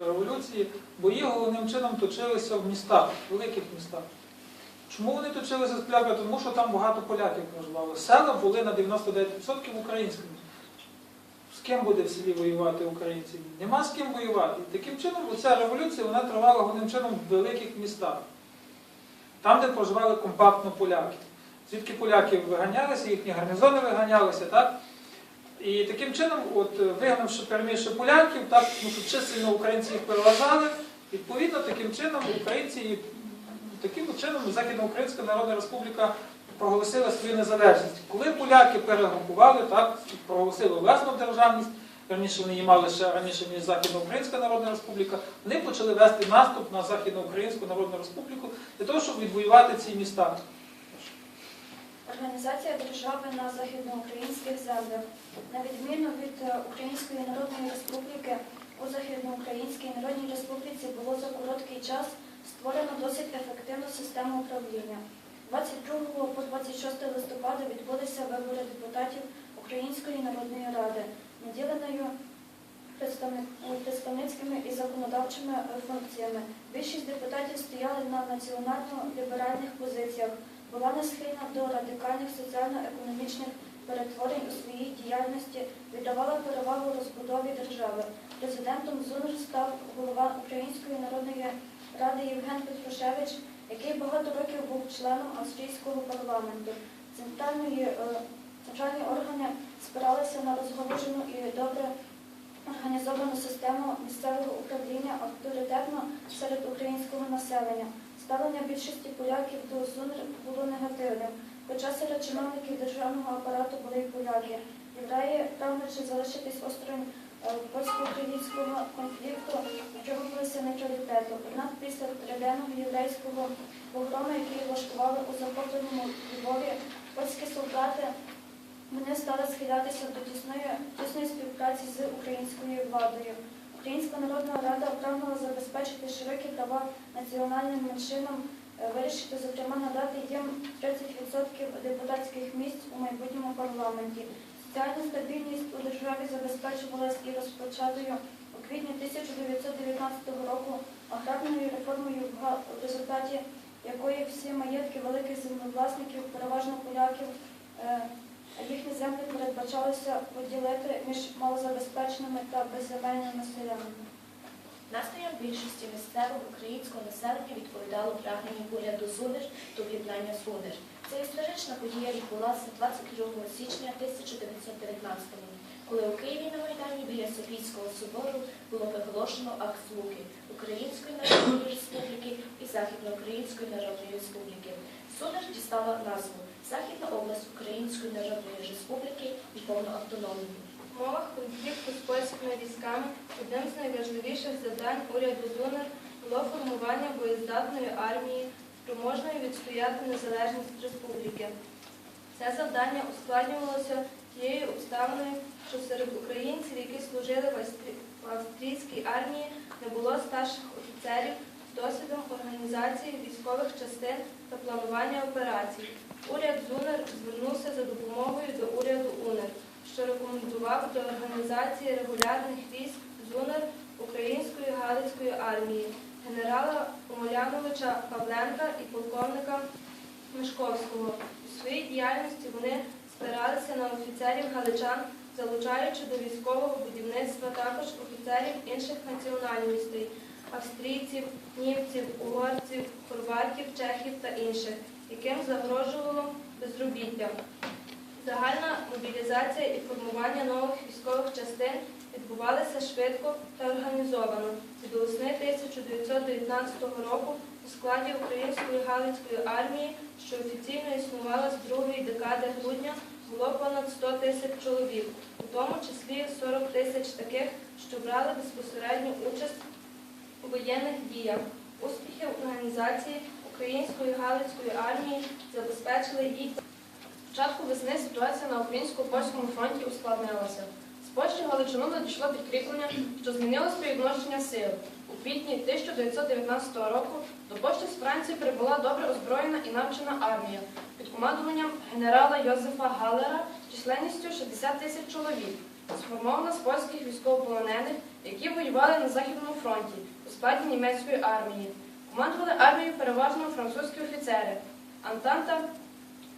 революції бої головним чином точилися в містах, великих містах. Чому вони точилися з поляками? Тому що там багато поляків проживало. Села були на 99% українськими. З ким буде в селі воювати українці? Нема з ким воювати. Таким чином ця революція вона тривала головним чином в великих містах. Там, де проживали компактно поляки. Звідки поляки виганялися, їхні гарнізони виганялися, так? І таким чином, от, е, вигнавши перемігши поляків, так, тому що чисельно українці їх переважали, відповідно, таким чином українці, таким чином Західноукраїнська Народна Республіка проголосила свою незалежність. Коли поляки перегрупували, так, проголосили власну державність, раніше вони її мали ще раніше, ніж Західноукраїнська Народна Республіка, вони почали вести наступ на Західноукраїнську Народну Республіку для того, щоб відвоювати ці міста. Організація держави на західноукраїнських землях. На відміну від е, Української Народної Республіки, у Західноукраїнській Народній Республіці було за короткий час створено досить ефективну систему управління. 22 по 26 листопада відбулися вибори депутатів Української Народної Ради, наділеною представницькими і законодавчими е, функціями. Більшість депутатів стояли на національно-ліберальних позиціях, була не схильна до радикальних соціально-економічних перетворень у своїй діяльності, віддавала перевагу розбудові держави. Президентом ЗУНР став голова Української народної ради Євген Петрушевич, який багато років був членом австрійського парламенту. Центральної, е, центральні органи спиралися на розгалужену і добре організовану систему місцевого управління авторитетно серед українського населення. Ставлення більшості поляків до ЗУНР було негативним, хоча серед чиновників державного апарату були і поляки. Євреї, прагнучи залишитись осторонь е, польсько-українського конфлікту, дотримувалися нейтралітету. Однак після триденного єврейського погрому, який влаштували у захопленому Львові, польські солдати вони стали схилятися до тісної, тісної співпраці з українською владою. Українська Народна Рада прагнула права національним меншинам, е, вирішити, зокрема, надати їм 30% депутатських місць у майбутньому парламенті. Соціальна стабільність у державі забезпечувалась і розпочатою у квітні 1919 року аграрною реформою, в результаті якої всі маєтки великих землевласників, переважно поляків, е, їхні землі передбачалося поділити між малозабезпеченими та безземельними селянами. Настроєм більшості місцевого українського населення відповідало прагнення уряду ЗУНИР до об'єднання ЗУНИР. Ця історична подія відбулася 22 січня 1919 року, коли у Києві на Майдані біля Софійського собору було виголошено акт злуки Української Народної Республіки і Західноукраїнської Народної Республіки. ЗУНИР дістала назву Західна область Української Народної Республіки і повну В конфлікту з польськими військами одним з найважливіших завдань уряду ЗУНР було формування боєздатної армії, спроможної відстояти незалежність республіки. Це завдання ускладнювалося тією обставиною, що серед українців, які служили в австрійській армії, не було старших офіцерів з досвідом організації військових частин та планування операцій. Уряд ЗУНР звернувся за допомогою до уряду рекомендував до організації регулярних військ ЗУНР Української Галицької армії, генерала Омеляновича Павленка і полковника Мишковського. У своїй діяльності вони спиралися на офіцерів галичан, залучаючи до військового будівництва також офіцерів інших національностей австрійців, німців, угорців, хорватів, чехів та інших, яким загрожувало безробіття. Загальна мобілізація і формування нових військових частин відбувалися швидко та організовано. До весни 1919 року у складі Української Галицької армії, що офіційно існувала з другої декади грудня, було понад 100 тисяч чоловік, у тому числі 40 тисяч таких, що брали безпосередню участь у воєнних діях. Успіхи організації Української Галицької армії забезпечили і Спочатку весни ситуація на українсько-польському фронті ускладнилася. З Польщі Галичину надійшло підкріплення, що змінило співвідношення сил. У квітні 1919 року до Польщі з Франції прибула добре озброєна і навчена армія під командуванням генерала Йозефа Галлера численністю 60 тисяч чоловік, сформована з польських військовополонених, які воювали на Західному фронті у складі німецької армії. Командували армією переважно французькі офіцери. Антанта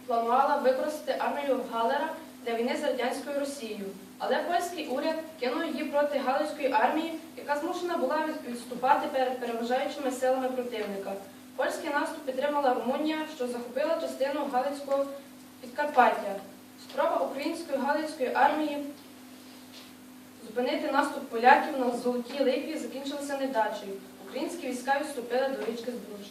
планувала використати армію Галера для війни з радянською Росією, але польський уряд кинув її проти Галицької армії, яка змушена була відступати перед переважаючими силами противника. Польський наступ підтримала Румунія, що захопила частину Галицького Підкарпаття. Спроба української Галицької армії зупинити наступ поляків на Золотій Липі закінчилася невдачею. Українські війська відступили до річки Збруч.